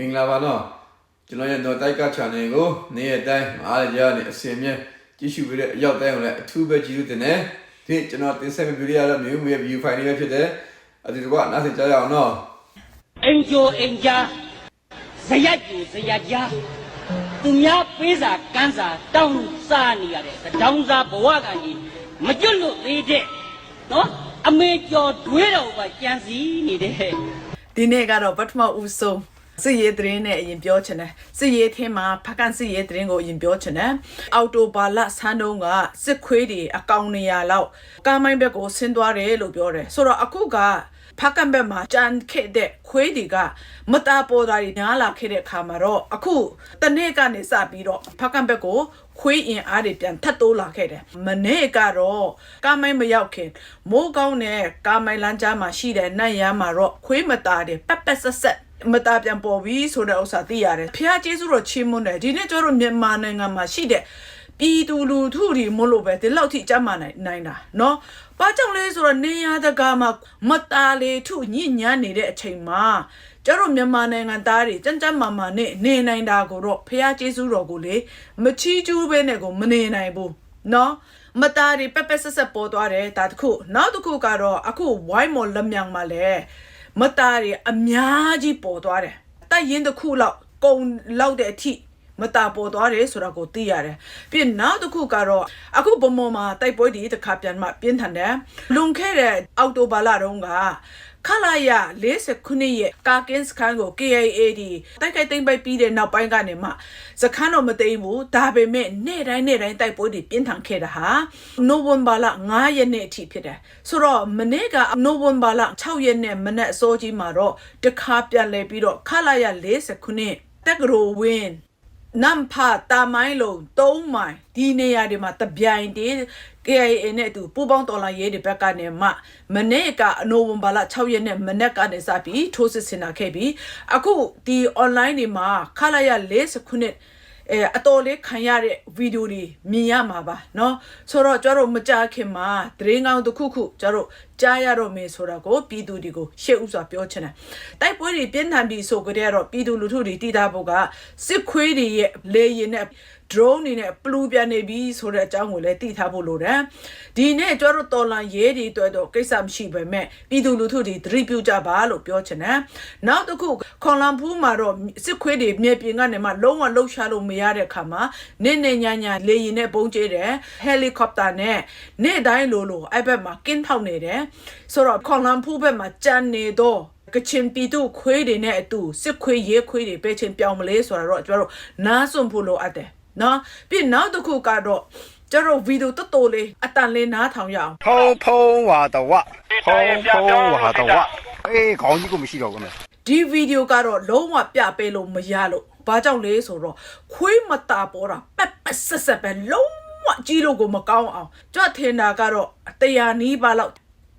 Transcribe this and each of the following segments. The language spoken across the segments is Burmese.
မင်္ဂလာပါနော်ကျွန်တော်ရဲ့တော့တိုက်က channel ကိုနေ့ရက်တိုင်းအားရကြနေအစီအမြဲကြည့်ရှုပေးတဲ့အရောက်တိုင်းကိုလည်းအထူးပဲကြည့်လို့တင်တယ်ဒီကျွန်တော်တင်ဆက်မယ့်ဗီဒီယိုကတော့မျိုးမျိုးရဲ့ view file လေးပဲဖြစ်တယ်အဒီတော့နောက်ဆက်ကြရအောင်နော်အိမ်ကျော်အိမ်ကြားဇယက်ကျူဇယက်ကြားသူများပေးစာကန်းစာတောင်းလို့စားနေရတဲ့သတောင်းစားဘဝကနေမကျွတ်လို့သေးတဲ့နော်အမေကျော်တွေးတော်ကကြံစည်နေတဲ့ဒီနေ့ကတော့ပထမဦးဆုံး စစ်ရေးသတင်းနဲ့အရင်ပြောချင်တယ်စစ်ရေးထင်းမှာဖကန်စစ်ရေးသတင်းကိုအရင်ပြောချင်တယ်အော်တိုဘာလဆန်းတုန်းကစစ်ခွေးတွေအကောင်200လောက်ကာမိုင်းဘက်ကိုဆင်းသွားတယ်လို့ပြောတယ်ဆိုတော့အခုကဖကန်ဘက်မှာကြံခဲ့တဲ့ခွေးတွေကမတာပေါ်တာတွေညားလာခဲ့တဲ့အခါမှာတော့အခုတနေ့ကနေစပြီးတော့ဖကန်ဘက်ကိုခွေးအင်အားတွေပြန်ထပ်တိုးလာခဲ့တယ်မနေ့ကတော့ကာမိုင်းမရောက်ခင်မိုးကောင်းတဲ့ကာမိုင်းလမ်းကြားမှာရှိတဲ့နတ်ရမ်းမှာတော့ခွေးမတာတွေပက်ပက်ဆက်ဆက် မတာပြန်ပေါ်ပြီဆိုတဲ့ဥစ္စာသိရတယ်ဖះကျေးဇူးတော်ချီးမွမ်းတယ်ဒီနေ့ကျတော့မြန်မာနိုင်ငံမှာရှိတဲ့ပြည်သူလူထုတွေမလို့ပဲဒီလောက်ထိကြမ်းမာနိုင်နိုင်တာเนาะဘာကြောင့်လဲဆိုတော့နေရတကာမှာမတာလေထုညဉ့်ညမ်းနေတဲ့အချိန်မှာကျတော့မြန်မာနိုင်ငံသားတွေကြမ်းကြမ်းမာမာနဲ့နေနိုင်တာကိုတော့ဖះကျေးဇူးတော်ကိုလေမချီးကျူးပဲနဲ့ကိုမနေနိုင်ဘူးเนาะမတာတွေပက်ပက်ဆက်ဆက်ပေါ်သွားတယ်ဒါတစ်ခုနောက်တစ်ခုကတော့အခုဝိုင်းမော်လက်မြောင်မှာလဲ မတားတွေအများကြီးပေါ်သွားတယ်တိုက်ရင်တစ်ခုလောက်ကုံလောက်တဲ့အထိမတာပေါ်သွားတယ်ဆိုတာကိုသိရတယ်ပြီးရင်နောက်တစ်ခုကတော့အခုဗမော်မှာတိုက်ပွဲဒီတစ်ခါပြန်မှပြင်းထန်တယ်လွန်ခဲ့တဲ့အောက်တိုဘာလတုန်းက ခလာရ49ရဲ့ကာကင်းစခန်းကို KAA ဒီတိုက်ခိုက်သိမ်းပိုက်ပြီးတဲ့နောက်ပိုင်းကနေမှစခန်းတော့မသိမ်းဘူးဒါပေမဲ့နေ့တိုင်းနေ့တိုင်းတိုက်ပွဲတွေပြင်းထန်ခဲ့တာဟာနိုဝင်ဘာလ9ရက်နေ့အထိဖြစ်တယ်ဆိုတော့မနေ့ကနိုဝင်ဘာလ6ရက်နေ့မနေ့အစောကြီးမှာတော့တခါပြန်လဲပြီးတော့ခလာရ49တက်ကရိုဝင်း နမ်ဖာတာမိုင်းလုံး၃မိုင်ဒီနေရာတွေမှာတပြိုင်တည်း KIA နဲ့အတူပူပေါင်းတော်လာရေးတွေဘက်ကနေမှမနေ့ကအနိုဝင်ဘာလ6ရက်နေ့မနေ့ကနေစပြီးထိုးစစ်ဆင်တာခဲ့ပြီးအခုဒီ online တွေမှာခလာရ49အဲအတော်လေးခံရတဲ့ဗီဒီယိုတွေမြင်ရမှာပါเนาะဆိုတော့ကျတို့မကြခင်မှာသတင်းကောင်းတစ်ခုခုကျတို့ ကြားရတော့မေဆိုတာကိုပြည်သူတွေကိုရှေ့ဥစွာပြောချင်တယ်တိုက်ပွဲတွေပြင်းထန်ပြီးဆိုကြတဲ့ကတော့ပြည်သူလူထုတွေတည်တာဖို့ကစစ်ခွေးတွေရဲ့လေရင်နဲ့ drone တွေနဲ့ပလူပြန်နေပြီဆိုတဲ့အကြောင်းကိုလည်းသိထားဖို့လိုတယ်ဒီနေ့ကျတို့တော်လန်ရေးတွေအတွက်တော့ကိစ္စမရှိပဲမဲ့ပြည်သူလူထုတွေသတိပြုကြပါလို့ပြောချင်တယ်နောက်တစ်ခုခွန်လန်ဖူးမှာတော့စစ်ခွေးတွေမြေပြင်ကနေမှလုံးဝလှုပ်ရှားလို့မရတဲ့အခါမှာနေနေညာညာလေရင်နဲ့ပုံကျဲတယ်ဟယ်လီကော်ပတာနဲ့နေ့တိုင်းလိုလိုအဲ့ဘက်မှာကင်းထောက်နေတယ်ဆိုတော့ခေါလန်ဖူးဘက်မှာကြံနေတော့ကချင်ပြည်သူခွေးတွေနဲ့အတူစစ်ခွေးရဲခွေးတွေပဲချင်းပြောင်းမလဲဆိုတာတော့ကျတို့နားစွန့်ဖို့လိုအပ်တယ်နော်ပြီးနောက်တစ်ခုကတော့ကျတို့ဗီဒီယိုတော်တော်လေးအတန်လေးနားထောင်ရအောင်ဖုံဖုံဝါတော့ဝဖုံဖုံဝါတော့ဝအေးခေါင်းကြီးကိုမရှိတော့ဘူးမယ်ဒီဗီဒီယိုကတော့လုံးဝပြပေးလို့မရလို့ဘာကြောင့်လဲဆိုတော့ခွေးမတာပေါ်တာပက်ပက်ဆက်ဆက်ပဲလုံးဝကြီးလို့ကိုမကောင်းအောင်ကြွထင်တာကတော့တရားနီးပါလောက်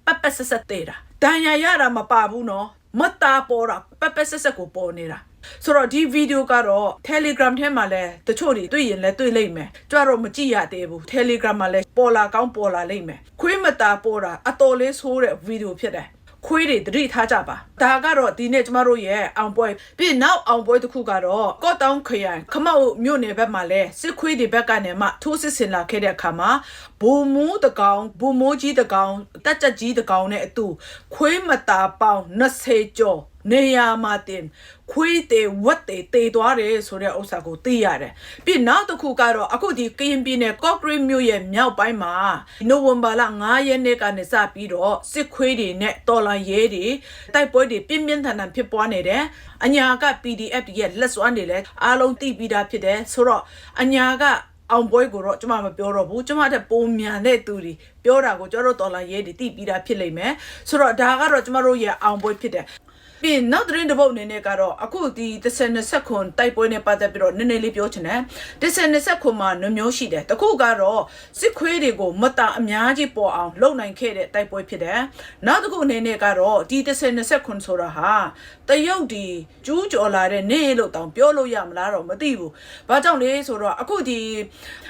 ပက်ပက်ဆက်ဆက်သေးတာဒဏ်ရာရတာမပါဘူးနော်မတာပေါ်တာပက်ပက်ဆက်ဆက်ကိုပေါ်နေတာဆိုတော့ဒီဗီဒီယိုကတော့ Telegram ထဲမှာလဲတချို့တွေတွေ့ရင်လဲတွေ့လိမ့်မယ်ကြွတော့မကြည့်ရသေးဘူး Telegram မှာလဲပေါ်လာကောင်းပေါ်လာလိမ့်မယ်ခွေးမတာပေါ်တာအတော်လေးဆိုးတဲ့ဗီဒီယိုဖြစ်တယ် ခွေးတွေတတိထားကြပါဒါကတော့ဒီနေ့ကျမတို့ရဲ့အောင်ပွဲပြီးနောက်အောင်ပွဲတစ်ခုကတော့ကော့တောင်းခရိုင်ခမောက်မြို့နယ်ဘက်မှာလဲစစ်ခွေးတွေဘက်ကနေမှထိုးစစ်ဆင်လာခဲ့တဲ့အခါမှာဘူမူးတကောင်ဘူမိုးကြီးတကောင်တက်ကြက်ကြီးတကောင်နဲ့အတူခွေးမတာပေါင်း20ကျော် နေရာမှာတင်ခွေးတေဝတ်တေတေသွားတယ်ဆိုတဲ့ဥစ္စာကိုသိရတယ်။ပြီးနောက်တစ်ခုကတော့အခုဒီကရင်ပြည်နယ်ကော့ဂရိတ်မြို့ရဲ့မြောက်ပိုင်းမှာနိုဝင်ဘာလ9ရက်နေ့ကနေစပြီးတော့စစ်ခွေးတွေနဲ့တော်လန်ရဲတွေတိုက်ပွဲတွေပြင်းပြင်းထန်ထန်ဖြစ်ပွားနေတယ်။အညာက PDF တွေရဲ့လက်စွမ်းတွေလည်းအားလုံးသိပြီးသားဖြစ်တယ်ဆိုတော့အညာကအောင်ပွဲကိုတော့ကျွန်မမပြောတော့ဘူးကျွန်မတဲ့ပုံမြန်တဲ့သူတွေပြောတာကိုကျွန်တော်တို့တော်လာရဲတွေသိပြီးသားဖြစ်လိမ့်မယ်ဆိုတော့ဒါကတော့ကျွန်မတို့ရဲ့အောင်ပွဲဖြစ်တယ် ပြီးရင်နောက်သတင်းတစ်ပုတ်အနေနဲ့ကတော့အခုဒီ30ခွန်တိုက်ပွဲနဲ့ပတ်သက်ပြီးတော့နည်းနည်းလေးပြောချင်တယ်30ခွန်မှာနှမျိုးရှိတယ်တခုကတော့စစ်ခွေးတွေကိုမတာအများကြီးပေါ်အောင်လုပ်နိုင်ခဲ့တဲ့တိုက်ပွဲဖြစ်တယ်နောက်တစ်ခုအနေနဲ့ကတော့ဒီ30ခွန်ဆိုတာဟာတရုတ်ဒီကျူးကျော်လာတဲ့နေလို့တောင်ပြောလို့ရမလားတော့မသိဘူးဘာကြောင့်လဲဆိုတော့အခုဒီ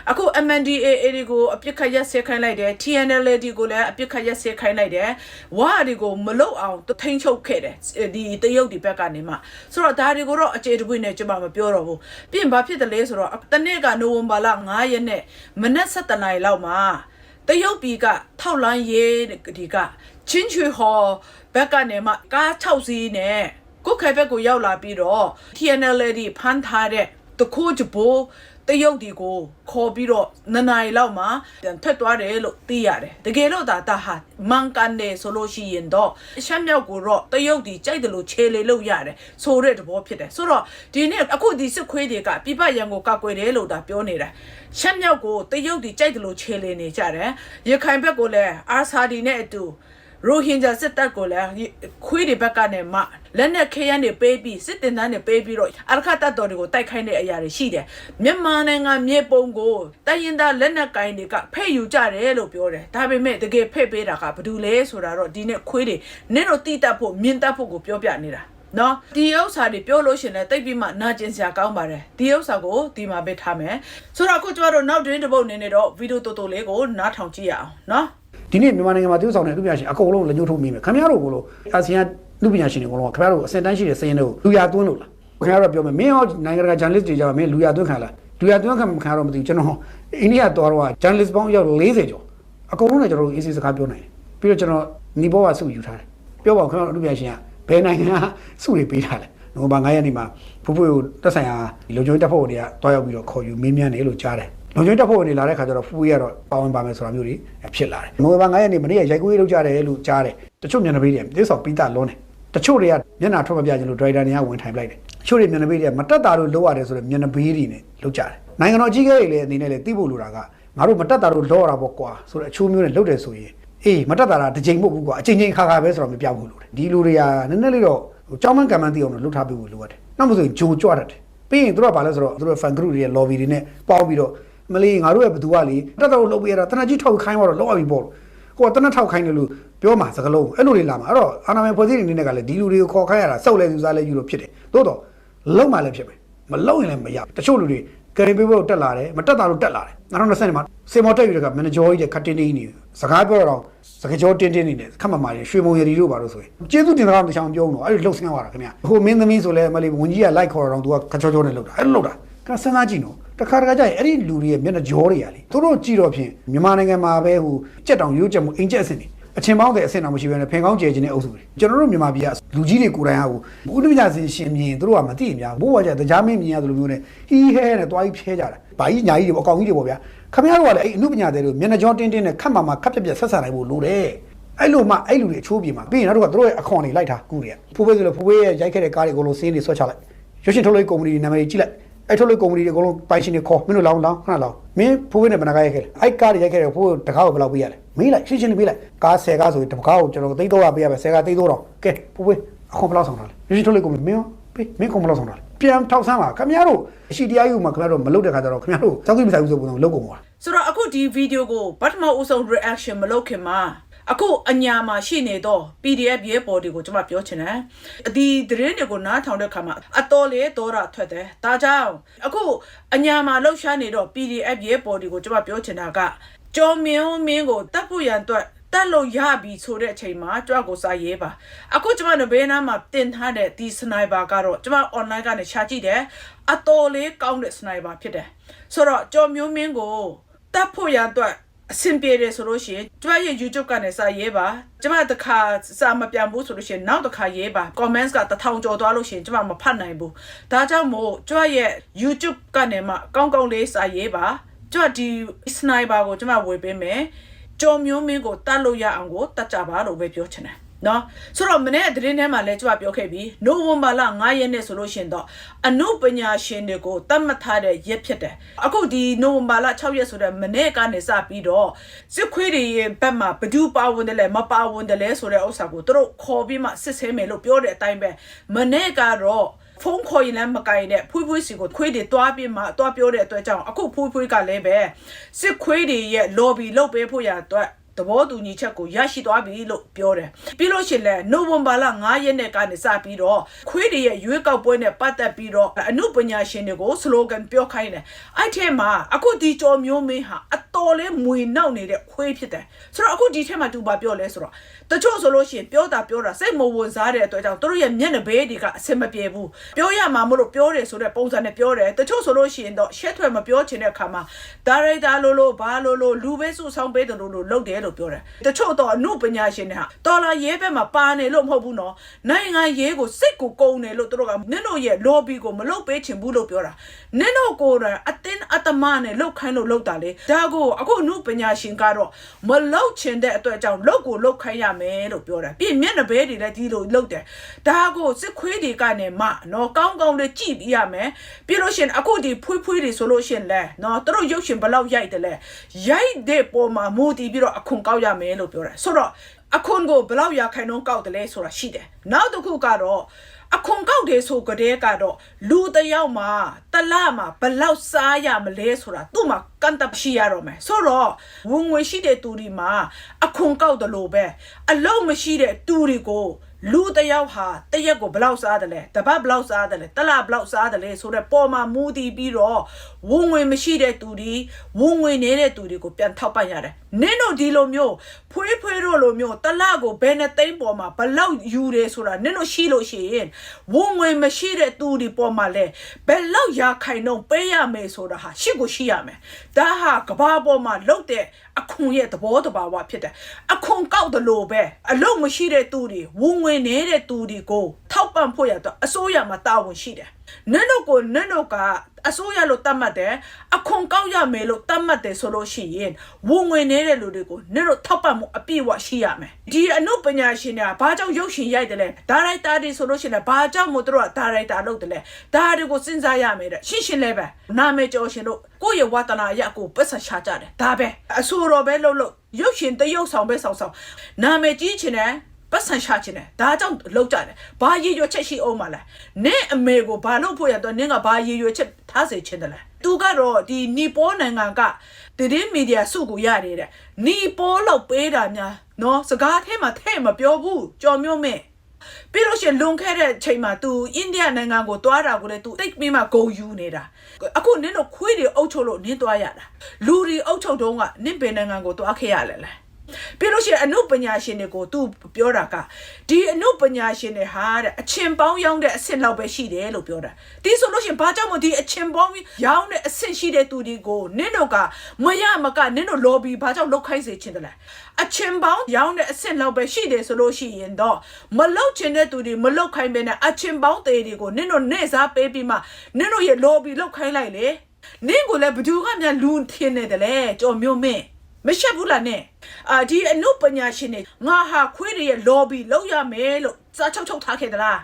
အခု MNDAA တွေကိုအပြစ်ခတ်ရက်ဆဲခိုင်းလိုက်တယ် TNLA ဒီကိုလည်းအပြစ်ခတ်ရက်ဆဲခိုင်းလိုက်တယ်ဝါဒီကိုမလုတ်အောင်ထိန်းချုပ်ခဲ့တယ်ဒီဒီတရုတ်ဒီဘက်ကနေမှဆိုတော့ဒါတွေကိုတော့အခြေတပွေနဲ့ကျွန်မမပြောတော့ဘူးပြင်ဘာဖြစ်တယ်လဲဆိုတော့တနေ့ကနိုဝင်ဘာလ9ရက်နေ့မနက်7:00နာရီလောက်မှာတရုတ်ပြည်ကထောက်လန်းရေးဒီကချင်းချွေဟော်ဘက်ကနေမှကား6စီးနဲ့ကုတ်ခဲဘက်ကိုရောက်လာပြီးတော့ TNL ဒီဖမ်းထားတဲ့တခိုးကြဘိုး တရုတ်ဒီကိုခေါ်ပြီးတော့နှစ်နာရီလောက်မှာပြန်ထွက်သွားတယ်လို့သိရတယ်တကယ်လို့ဒါတာဟာမန်ကန်တယ်ဆိုလို့ရှိရင်တော့ရှမ်းမြောက်ကိုတော့တရုတ်ဒီကြိုက်တယ်လို့ခြေလေလို့ရတယ်ဆိုတဲ့သဘောဖြစ်တယ်ဆိုတော့ဒီနေ့အခုဒီစစ်ခွေးတွေကပြပရန်ကိုကောက်ွယ်တယ်လို့ဒါပြောနေတာရှမ်းမြောက်ကိုတရုတ်ဒီကြိုက်တယ်လို့ခြေလေနေကြတယ်ရခိုင်ဘက်ကိုလည်းအာဆာဒီနဲ့အတူ ရိုဟင်ဂျာစစ်တပ်ကိုလည်းခွေးတွေဘက်ကနေမှလက်နက်ခဲယမ်းတွေပေးပြီးစစ်တင်တန်းတွေပေးပြီးတော့အရခတ်တပ်တော်တွေကိုတိုက်ခိုင်းတဲ့အရာတွေရှိတယ်မြန်မာနိုင်ငံမြေပုံကိုတိုင်းရင်သားလက်နက်ကိုင်တွေကဖဲ့ယူကြတယ်လို့ပြောတယ်ဒါပေမဲ့တကယ်ဖဲ့ပေးတာကဘာလို့လဲဆိုတာတော့ဒီနေ့ခွေးတွေနင့်တို့တိတတ်ဖို့မြင်တတ်ဖို့ကိုပြောပြနေတာနော်ဒီဥစ္စာတွေပြောလို့ရှရင်လည်းတိတ်ပြီးမှနာကျင်စရာကောင်းပါတယ်ဒီဥစ္စာကိုဒီမှာပဲထားမယ်ဆိုတော့အခုကျမတို့နောက်တွင်တစ်ပုတ်နေနေတော့ဗီဒီယိုတိုတိုလေးကိုနားထောင်ကြည့်ရအောင်နော် ဒီနေ့မြန်မာနိုင်ငံမှာတရုတ်ဆောင်တဲ့လူပညာရှင်အကုန်လုံးလက်ညှိုးထိုးမိမယ်ခင်ဗျားတို့ကလို့အာဆီယံလူပညာရှင်တွေအကုန်လုံးကခင်ဗျားတို့အစင်တန်းရှိတဲ့စရင်တွေကိုလူရသွင်းလို့လားခင်ဗျားတို့ပြောမယ်မင်းရောနိုင်ငံတကာဂျာနယ်လစ်တွေကြပါမင်းလူရသွင်းခံလားလူရသွင်းခံမခံတော့မသိဘူးကျွန်တော်အိန္ဒိယတော်တော့ဂျာနယ်လစ်ပေါင်းရောက်40ကျော်အကုန်လုံးနဲ့ကျွန်တော်တို့အေးစီစကားပြောနိုင်တယ်ပြီးတော့ကျွန်တော်နီဘောကစုယူထားတယ်ပြောပါဦးခင်ဗျားတို့လူပညာရှင်ကဘယ်နိုင်ငံကစုတွေပေးထားလဲငါဘာ9ရက်နေ့မှာဖူးဖူးကိုတက်ဆိုင်ရာလုံခြုံရေးတပ်ဖွဲ့တွေကတွားရောက်ပြီးတော့ခေါ်ယူမင်းမြန်းတယ်လို့ကြားတယ် လုံခြုံရေးတပ်ဖွဲ့တွေလာတဲ့ခါကျတော့ဖူးဖူးရတော့ပါဝင်ပါမယ်ဆိုတာမျိုးတွေဖြစ်လာတယ်နိုဝင်ဘာ9ရက်နေ့မနေ့ကရိုက်ကူးရေးလုပ်ကြတယ်လို့ကြားတယ်တချို့မျက်နှာပေးတွေတိဆောက်ပြီးသားလုံးတယ်တချို့တွေကမျက်နှာထွက်မပြခြင်းလို့ဒရိုက်တာတွေကဝင်ထိုင်ပလိုက်တယ်တချို့တွေမျက်နှာပေးတွေကမတက်တာလို့လောက်ရတယ်ဆိုတော့မျက်နှာပေးတွေနဲ့လုပ်ကြတယ်နိုင်ငံတော်အကြီးအကဲတွေလည်းအနေနဲ့လည်းသိဖို့လိုတာကငါတို့မတက်တာလို့လောရတာပေါ့ကွာဆိုတော့အချိုးမျိုးနဲ့လုပ်တယ်ဆိုရင်အေးမတက်တာတာတစ်ချိန်မဟုတ်ဘူးကွာအချိန်ချင်းခါခါပဲဆိုတော့မပြောက်ဘူးလို့တယ်ဒီလူတွေကနည်းနည်းလေးတော့ဟိုကြောင်းမန်းကံမန်းသိအောင်လို့လှုပ်ထားပေးဖို့လိုအပ်တယ်နောက်မှဆိုရင်ဂျိုကြွတတ်တယ်ပြီးရင်တို့ကဘာလဲဆိုတော့တို့ fan group တွေရဲ့ lobby တွေနဲ့ပေါင်းပြီးတော့ မလေးငါတို့ရဲ့ဘသူကလေတက်တော့လှုပ်ပေးရတာတနကြီးထောက်ခိုင်းတော့လောက်ပြီပေါ့ကိုကတနထောက်ခိုင်းတယ်လို့ပြောမှာစကလုံးအဲ့လိုလေးလာမှာအဲ့တော့အာနာမည်ဖွဲ့စည်းနေနဲ့ကလည်းဒီလူတွေကိုခေါ်ခိုင်းရတာစောက်လဲသူစားလဲယူလို့ဖြစ်တယ်သို့တော့လုံမှလည်းဖြစ်မယ်မလုံရင်လည်းမရဘူးတချို့လူတွေကရင်ပေးဖို့တက်လာတယ်မတက်တာလို့တက်လာတယ်2020မှာစေမော်တက်ယူတဲ့ကမန်နေဂျာကြီးတဲ့ခတ်တင်းတင်းနေစကားပြောတော့စကားကြောတင်းတင်းနေတယ်ခက်မမာရင်ရွှေမုံရည်တို့ပါလို့ဆိုရင်ကျေးဇူးတင်စကားမချောင်းပြောတော့အဲ့ဒီလှုပ်ဆင်းသွားတာခင်ဗျာဟိုမင်းသမီးဆိုလဲမလေးဝန်ကြီးကလိုက်ခေါ်တော့သူကခချောချောနဲ့လှုပ်တာအဲ့လိုလှုပ်တာကစဉ်းစားကြည့်နော် တခါတခါကျရင်အဲ့ဒီလူတွေရဲ့မျက်နှာကြောတွေကလေသူတို့ကြည့်တော့ဖြင့်မြန်မာနိုင်ငံမှာပဲဟိုကြက်တောင်ရိုးကြက်မှုအင်ကြက်အစင်နေအချင်းပေါင်းတဲ့အဆင့်တော့မရှိဘဲနဲ့ဖင်ကောင်းကျဲခြင်းတဲ့အုပ်စုတွေကျွန်တော်တို့မြန်မာပြည်ကလူကြီးတွေကိုယ်တိုင်ဟာကိုဥဒိပညာရှင်ရှင်မြင်သူတို့ကမသိများဘိုးဘွားကျတရားမင်းမြင်ရတယ်လို့မျိုးနဲ့ဟီးဟဲနဲ့တွားကြီးဖျဲကြတာဘာကြီးညာကြီးတွေပေါ့အကောင်ကြီးတွေပေါ့ဗျာခမရတို့ကလည်းအဲ့အမှုပညာတွေတို့မျက်နှာကြောတင်းတင်းနဲ့ခတ်မှမှခတ်ပြက်ပြက်ဆက်ဆံနိုင်ဖို့လိုတယ်အဲ့လိုမှအဲ့လူတွေအချိုးပြေမှာပြီးရင်နောက်တစ်ခါတို့ရဲ့အခွန်တွေလိုက်ထားကူတွေကဖိုးဖေးဆိုလို့ဖိုးဖေးရဲ့ရိုက်ခဲ့တဲ့ကားတွေအကုန်လုံးစင်းတွေဆွဲချလိုက်ရွှေရှင်ထုတ်လို့ကုမ္ပဏီနာမည်ကြီးကြည့်လိုက် အဲ့ထုတ်လို့ကုမ္ပဏီတွေအကုန်လုံးပိုင်ရှင်တွေခေါ်မင်းတို့လောင်းလောင်းခဏလောင်းမင်းဖိုးဖေးနဲ့ဘယ်နှကားရိုက်ခဲ့လဲအဲ့ကားတွေရိုက်ခဲ့တယ်ဖိုးတကားကိုဘယ်လောက်ပေးရလဲမေးလိုက်ရှင်းရှင်းလေးပေးလိုက်ကား10ကားဆိုရင်တကားကိုကျွန်တော်သိန်း300ပေးရမယ်10ကားသိန်း300တော့ကဲဖိုးဖေးအခွန်ဘယ်လောက်ဆောင်တာလဲရွှေရှင်ထုတ်လို့ကုမ္ပဏီမင်းပေးမင်းခွန်ဘယ်လောက်ဆောင်တာလဲပြန်ထောက်ဆန်းပါခင်ဗျားတို့အရှိတရားယူမှာခင်ဗျားတို့မလုပ်တဲ့ခါကျတော့ခင်ဗျားတို့စောက်ကြည့်မဆိုင်ဘူးဆိုပုံစံလုပ်ကုန်ပါဆိုတော့အခုဒီဗီဒီယိုကိုပထမဦးဆုံး reaction မလုပ်ခင်မှာ အခုအညာမှာရှိနေတော့ PDF ရဲပေါ်တွေကိုကျွန်မပြောချင်တယ်ဒီသတင်းတွေကိုနားထောင်တဲ့ခါမှာအတော်လေးတော်တာထွက်တယ်ဒါကြောင့်အခုအညာမှာလှုပ်ရှားနေတော့ PDF ရဲပေါ်တွေကိုကျွန်မပြောချင်တာကကျော်မင်းမင်းကိုတပ်ဖို့ရန်အတွက်တက်လို့ရပြီဆိုတဲ့အချိန်မှာကြွကိုစားရေးပါအခုကျွန်မတို့ဘေးနားမှာတင်ထားတဲ့ဒီစနိုက်ပါကတော့ကျွန်မ online ကနေရှာကြည့်တယ်အတော်လေးကောင်းတဲ့စနိုက်ပါဖြစ်တယ်ဆိုတော့ကျော်မျိုးမင်းကိုတက်ဖို့ရန်အတွက် အဆင်ပြေတယ်ဆိုလို့ရှိရင်ကျမရဲ့ YouTube ကနေစာရေးပါကျမတစ်ခါစာမပြန်ဘူးဆိုလို့ရှိရင်နောက်တစ်ခါရေးပါ comments ကတစ်ထောင်ကျော်သွားလို့ရှိရင်ကျမမဖတ်နိုင်ဘူးဒါကြောင့်မို့ကျမရဲ့ YouTube ကနေမှကောင်းကောင်းလေးစာရေးပါကျမဒီ sniper ကိုကျမဝေပေးမယ်ကြော်မျိုးမင်းကိုတတ်လို့ရအောင်ကိုတတ်ကြပါလို့ပဲပြောချင်တယ် နော်ဆိုတော့မနေ့ကသတင်းထဲမှာလည်းကျွန်မပြောခဲ့ပြီနိုဝင်ဘာလ9ရက်နေ့ဆိုလို့ရှိရင်တော့အနုပညာရှင်တွေကိုတတ်မှတ်ထားတဲ့ရက်ဖြစ်တယ်အခုဒီနိုဝင်ဘာလ6ရက်ဆိုတဲ့မနေ့ကနေစပြီးတော့စစ်ခွေးတွေရဲ့ဘက်မှာဘဒူပါဝင်တယ်လဲမပါဝင်တယ်လဲဆိုတဲ့ဥစ္စာကိုသူတို့ခေါ်ပြီးမှစစ်ဆေးမယ်လို့ပြောတဲ့အတိုင်းပဲမနေ့ကတော့ဖုန်းခေါ်ရင်လည်းမကင်တဲ့ဖွေးဖွေးစီကိုခွေးတွေတွားပြီးမှတွားပြောတဲ့အတွက်ကြောင့်အခုဖွေးဖွေးကလည်းပဲစစ်ခွေးတွေရဲ့ lobby လုပ်ပေးဖို့ရအတွက်တ သဘောတူညီချက်ကိုရရှိသွားပြီလို့ပြောတယ်ပြီးလို့ရှိရင်လည်းနိုဝင်ဘာလ9ရက်နေ့ကနေစပြီးတော့ခွေးတွေရဲ့ရွေးကောက်ပွဲနဲ့ပတ်သက်ပြီးတော့အမှုပညာရှင်တွေကိုစလိုဂန်ပြောခိုင်းတယ်အဲ့ထဲမှာအခုဒီကြော်မျိုးမင်းဟာအတော်လေးမွေနောက်နေတဲ့ခွေးဖြစ်တယ်ဆိုတော့အခုဒီထဲမှာသူဘာပြောလဲဆိုတော့တချို့ဆိုလို့ရှိရင်ပြောတာပြောတာစိတ်မဝင်စားတဲ့အတွက်ကြောင့်သူတို့ရဲ့မျက်နှာဘေးတွေကအဆင်မပြေဘူးပြောရမှာမလို့ပြောတယ်ဆိုတဲ့ပုံစံနဲ့ပြောတယ်တချို့ဆိုလို့ရှိရင်တော့ရှက်ထွက်မပြောချင်တဲ့အခါမှာဒါရိုက်တာလို့လို့ဘာလို့လို့လူပဲစုဆောင်ပေးတယ်လို့လို့လုပ်တယ်လို့ပြောတယ်တချို့တော့အမှုပညာရှင်တွေဟာတော်လာရဲဘက်မှာပါနေလို့မဟုတ်ဘူးနော်နိုင်ငံရေးကိုစိတ်ကိုကုန်းတယ်လို့သူတို့ကနင်တို့ရဲ့ lobby ကိုမလုပ်ပေးချင်ဘူးလို့ပြောတာနင်တို့ကိုယ်တိုင်အတင်းအတမနဲ့လုတ်ခိုင်းလို့လုတ်တာလေဒါကိုအခုအမှုပညာရှင်ကတော့မလုတ်ချင်တဲ့အတွက်ကြောင့်လုတ်ကိုလုတ်ခိုင်းရမယ်လို့ပြောတာပြီးရင်မျက်နှာဘဲတွေလည်းဒီလိုလုတ်တယ်ဒါကိုစစ်ခွေးတွေကနေမှနော်ကောင်းကောင်းလေးကြည့်ပြရမယ်ပြီးလို့ရှရင်အခုဒီဖွေးဖွေးတွေဆိုလို့ရှရင်လဲနော်သူတို့ရုပ်ရှင်ဘယ်လောက်ရိုက်တယ်လဲရိုက်တဲ့ပုံမှာမူတည်ပြီးတော့အခွန်ကောက်ရမယ်လို့ပြောတယ်ဆိုတော့အခွန်ကိုဘယ်လောက်ရခိုင်နှုန်းကောက်တယ်လဲဆိုတာရှိတယ်နောက်တစ်ခုကတော့အခွန်ကောက်တယ်ဆိုကြတဲ့ကတော့လူတစ်ယောက်မှာတစ်လမှာဘယ်လောက်စားရမလဲဆိုတာသူ့မှာကန့်တပ်ရှိရတော့မယ်ဆိုတော့ဝင်ငွေရှိတဲ့သူတွေမှာအခွန်ကောက်တယ်လို့ပဲအလုံးမရှိတဲ့သူတွေကိုလူတစ်ယောက်ဟာတရက်ကိုဘယ်လောက်စားတယ်လဲတပတ်ဘယ်လောက်စားတယ်လဲတစ်လဘယ်လောက်စားတယ်လဲဆိုတော့ပေါ်မှာမူတည်ပြီးတော့ဝင်ငွေမရှိတဲ့သူတွေဝင်ငွေနေတဲ့သူတွေကိုပြန်ထောက်ပံ့ရတယ်နင်းတို့ဒီလိုမျိုးဖွေးဖွေးတို့လိုမျိုးတစ်လကိုဘယ်နဲ့သိန်းပေါ်မှာဘယ်လောက်ယူတယ်ဆိုတာနင်းတို့ရှိလို့ရှိရင်ဝင်ငွေမရှိတဲ့သူတွေပေါ်မှာလဲဘယ်လောက်ရာခိုင်နှုန်းပေးရမယ်ဆိုတာဟာရှိကိုရှိရမယ်ဒါဟာကဘာပေါ်မှာလုတ်တဲ့အခွန်ရဲ့သဘောတဘာဝဖြစ်တယ်အခွန်ကောက်တယ်လို့ပဲအလုံးမရှိတဲ့သူတွေဝင်ငွေနေတဲ့သူတွေကိုထောက်ပံ့ဖို့ရတော့အစိုးရမှာတာဝန်ရှိတယ် နင်းတို့ကိုနင်းတို့ကအစိုးရလို့တတ်မှတ်တယ်အခွန်ကောက်ရမယ်လို့တတ်မှတ်တယ်ဆိုလို့ရှိရင်ဝင်ငွေနေတဲ့လူတွေကိုနင်းတို့ထောက်ပံ့မှုအပြည့်အဝရှိရမယ်ဒီအနုပညာရှင်တွေကဘာကြောင့်ရုပ်ရှင်ရိုက်တယ်လဲဒါရိုက်တာတွေဆိုလို့ရှိရင်ဘာကြောင့်မို့တို့ကဒါရိုက်တာလုပ်တယ်လဲဒါတွေကိုစဉ်းစားရမယ်တဲ့ရှင်းရှင်းလဲပဲနာမည်ကျော်ရှင်တို့ကိုယ့်ရဲ့ဝါသနာရကိုပတ်ဆက်ချကြတယ်ဒါပဲအဆိုတော်ပဲလုပ်လို့ရုပ်ရှင်တရုပ်ဆောင်ပဲဆောင်ဆောင်နာမည်ကြီးချင်တယ် ပတ်စံရှာချင်တယ်ဒါကြောင့်လောက်ကြတယ်ဘာရည်ရွယ်ချက်ရှိအောင်မလားနင့်အမေကိုဘာလို့ဖို့ရတော့နင့်ကဘာရည်ရွယ်ချက်ထားစေချင်တယ်လဲသူကတော့ဒီနီပေါနိုင်ငံကတည်င်းမီဒီယာစုကိုရတယ်တဲ့နီပေါလောက်ပေးတာများနော်စကားထဲမှာထဲ့မပြောဘူးကြော်မျိုးမဲ့ပြီးလို့ရှရင်လွန်ခဲ့တဲ့ချိန်မှာ तू အိန္ဒိယနိုင်ငံကိုသွားတာကိုလေ तू တိတ်ပြီးမှဂုံယူနေတာအခုနင်းတို့ခွေးတွေအုပ်ချုပ်လို့နင်းသွားရတာလူတွေအုပ်ချုပ်တုန်းကနင်းဘယ်နိုင်ငံကိုသွားခဲ့ရလဲလဲ ပြီးလို့ရှိရင်အနုပညာရှင်တွေကိုသူပြောတာကဒီအနုပညာရှင်တွေဟာတဲ့အချင်းပေါင်းရောင်းတဲ့အဆင့်လောက်ပဲရှိတယ်လို့ပြောတာဒီဆိုလို့ရှိရင်ဘာကြောင့်မဒီအချင်းပေါင်းရောင်းတဲ့အဆင့်ရှိတဲ့သူတွေကိုနင်းတို့ကမရမကနင်းတို့ lobby ဘာကြောင့်လောက်ခိုင်းစေချင်တယ်လဲအချင်းပေါင်းရောင်းတဲ့အဆင့်လောက်ပဲရှိတယ်ဆိုလို့ရှိရင်တော့မလောက်ချင်တဲ့သူတွေမလောက်ခိုင်းပဲနဲ့အချင်းပေါင်းသေးတွေကိုနင်းတို့နေစားပေးပြီးမှနင်းတို့ရဲ့ lobby လောက်ခိုင်းလိုက်လေနင်းကိုလည်းဘယ်သူကများလူထင်းနေတယ်လေကြော်မျိုးမင်း မရှက်ဘူးလားနဲ့အာဒီအနုပညာရှင်တွေငါဟာခွေးတွေရဲ့ lobby လောက်ရမယ်လို့စာချုပ်ချုပ်ထားခဲ့သလား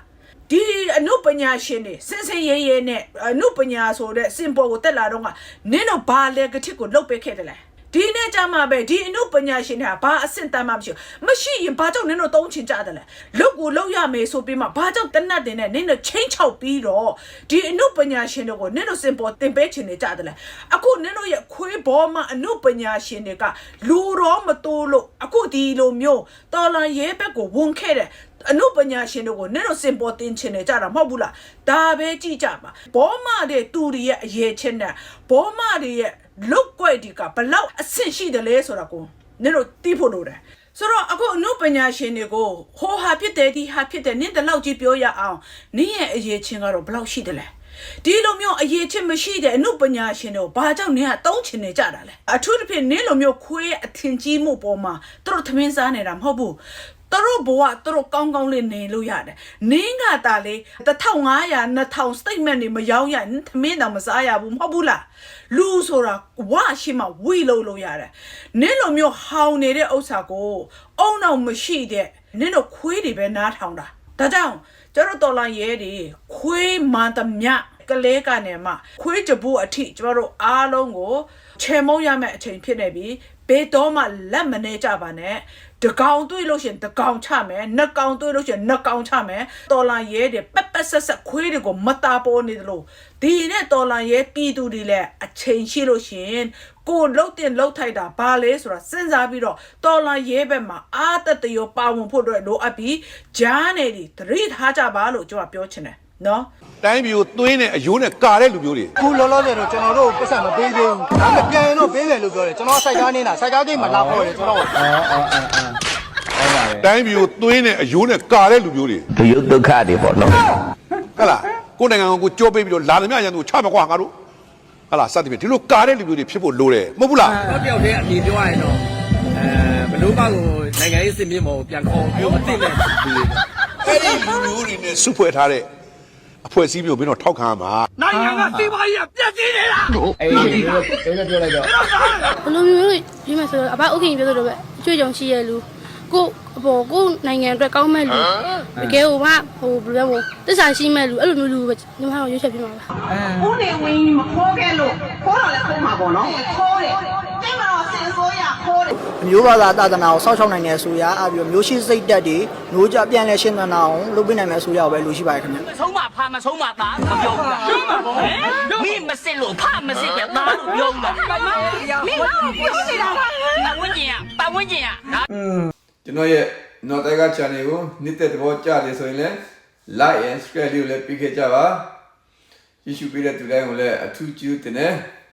ဒီအနုပညာရှင်တွေစင်စင်ရဲရဲနဲ့အနုပညာဆိုတဲ့စင်ပေါ်ကိုတက်လာတော့ကနင်းတော့ဘာလဲကတိကိုလုတ်ပေးခဲ့တယ်လဲ ဒီနေ့ကြမှာပဲဒီအနုပညာရှင်တွေကဘာအဆင့်တန်းမှမရှိဘူးမရှိရင်ဘာကြောင့်နင်းတို့တုံးချင်ကြတယ်လဲလုတ်ကိုလုတ်ရမယ်ဆိုပြီးမှဘာကြောင့်တနတ်တင်နဲ့နင်းတို့ချင်းချောက်ပြီးတော့ဒီအနုပညာရှင်တွေကိုနင်းတို့စင်ပေါ်တင်ပေးချင်နေကြတယ်လဲအခုနင်းတို့ရဲ့ခွေးဘောမှာအနုပညာရှင်တွေကလူတော့မတိုးလို့အခုဒီလိုမျိုးတော်လန်ရဲဘက်ကိုဝန်ခဲ့တဲ့ အနုပညာရှင်တို့ကိုနင်းတို့စင်ပေါ်တင်ချင်နေကြတာမဟုတ်ဘူးလားဒါပဲကြည့်ကြပါဘောမတဲ့သူတွေရဲ့အရေးချင်းနဲ့ဘောမတွေရဲ့လုတ်ကွက်ဒီကဘလောက်အဆင့်ရှိတယ်လဲဆိုတာကိုနင်တို့သိဖို့လိုတယ်ဆိုတော့အခုအနုပညာရှင်တွေကိုဟိုဟာဖြစ်တယ်ဒီဟာဖြစ်တယ်နင်တလောက်ကြီးပြောရအောင်နင်ရဲ့အရေးချင်းကတော့ဘလောက်ရှိတယ်လဲဒီလိုမျိုးအရေးချင်းမရှိတဲ့အနုပညာရှင်တို့ဘာကြောင့်နင်ကတုံးချင်နေကြတာလဲအထူးသဖြင့်နင်လိုမျိုးခွေးရဲ့အထင်ကြီးမှုပေါ်မှာသူတို့သမင်းစားနေတာမဟုတ်ဘူး သူတို့ဘဝသူတို့ကောင်းကောင်းလေးနေလို့ရတယ်။နင်းကတာလေ1500 2000 statement တွေမရောက်ရရင်သမင်းတောင်မစားရဘူးမဟုတ်ဘူးလား။လူဆိုတာဝါရှိမှဝီလို့လို့ရတယ်။နင်းလိုမျိုးဟောင်းနေတဲ့ဥစ္စာကိုအုံတော့မရှိတဲ့နင်းတို့ခွေးတွေပဲနားထောင်တာ။ဒါကြောင့်ကျတော့တော်လာရဲတွေခွေးမှန်သမျှ ကလေးကနေမှခွေးကြဘူးအထိကျမတို့အားလုံးကိုချေမုံရမယ့်အချိန်ဖြစ်နေပြီဘေးတော့မှလက်မနေကြပါနဲ့တကောင်တွေးလို့ရှရင်တကောင်ချမယ်နှစ်ကောင်တွေးလို့ရှရင်နှစ်ကောင်ချမယ်တော်လန်ရဲတွေပက်ပက်ဆက်ဆက်ခွေးတွေကိုမတာပေါ်နေသလိုဒီနဲ့တော်လန်ရဲပြည်သူတွေလည်းအချိန်ရှိလို့ရှရင်ကိုလှုပ်တင်လှုပ်ထိုက်တာဘာလဲဆိုတာစဉ်းစားပြီးတော့တော်လန်ရဲဘက်မှာအာတတရောပါဝင်ဖို့အတွက်လိုအပ်ပြီးဂျားနယ်တွေသတိထားကြပါလို့ကျွန်တော်ပြောချင်တယ် နော်တိုင်းပြည်ကိုသွင်းတဲ့အယိုးနဲ့ကာတဲ့လူမျိုးတွေခုလောလောဆယ်တော့ကျွန်တော်တို့ပတ်စံမပေးသေးဘူး။ဒါပေမဲ့ပြန်ရင်တော့ပေးတယ်လို့ပြောတယ်။ကျွန်တော်စိုက်ကားနေတာစိုက်ကားကိတ်မှာလာခေါ်တယ်ကျွန်တော်တိုင်းပြည်ကိုသွင်းတဲ့အယိုးနဲ့ကာတဲ့လူမျိုးတွေဒုယုတ်ဒုက္ခတွေပေါ့နော်ဟဲ့လားကိုယ်နိုင်ငံကိုကိုကြောပေးပြီးတော့လာသမျှရန်သူကိုချမကွာငါတို့ဟဲ့လားစသဖြင့်ဒီလိုကာတဲ့လူမျိုးတွေဖြစ်ဖို့လိုတယ်မဟုတ်ဘူးလားတော့တယောက်တည်းအမြင်ပြောရရင်တော့အဲဘလို့မှကိုနိုင်ငံရေးစင်မြင့်မောပြန်ခေါ်ပြောမသိတဲ့သူတွေအဲ့ဒီလူမျိုးတွေနဲ့စုဖွဲ့ထားတဲ့ အဖွဲ့အစည်းမျိုးမင်းတို့ထောက်ခံရမှာနိုင်ငံကစီးပွားရေးပြက်စီးနေတာအေးဒီလိုဒီလိုပြောလိုက်တော့ဘယ်လိုမျိုးရေးမယ်ဆိုတော့အဘဥက္ကဋ္ဌပြောဆိုတော့ပဲအကျွေးကြောင့်ရှိရလူကိုအပေါ်ကိုနိုင်ငံအတွက်ကောင်းမဲ့လူတကယ်ဟိုမှဟိုဘယ်လိုလဲတစ္ဆာရှိမဲ့လူအဲ့လိုမျိုးလူပဲညီမတို့ရွေးချယ်ပြမှာပါဦးနေဝင်းကြီးမခိုးခဲ့လို့ခိုးတော့လည်းခိုးမှာပေါ့နော်ခိုးတယ် တင်မတော်စင်ဆိုးရခိုးတယ်မျိုးဘာသာသာသနာကိုစောင့်ရှောက်နိုင်တဲ့အဆိုရအပြီးတော့မျိုးရှိစိတ်တက်တွေမျိုးကြပြန်လဲရှင်းသနာအောင်လုပ်ပေးနိုင်မယ့်အဆိုရကိုပဲလူရှိပါတယ်ခင်ဗျာဆုံးမဖာမဆုံးမသားမပြောဘူးလားရှင်းပါဘောမင်းမစစ်လို့ဖာမစစ်တဲ့သားလို့ပြောဘူးလားမင်းကပြောနေတာပတ်ဝန်းကျင်ကပတ်ဝန်းကျင်ကဒါကျွန်တော်ရဲ့နော်တိုက်က channel ကိုနှစ်သက်သဘောကျတယ်ဆိုရင်လည်း like and subscribe လေးကိုလည်းပြီးခဲ့ကြပါ issue ပေးတဲ့သူတိုင်းကိုလည်းအထူးကျေးဇူးတင်တယ်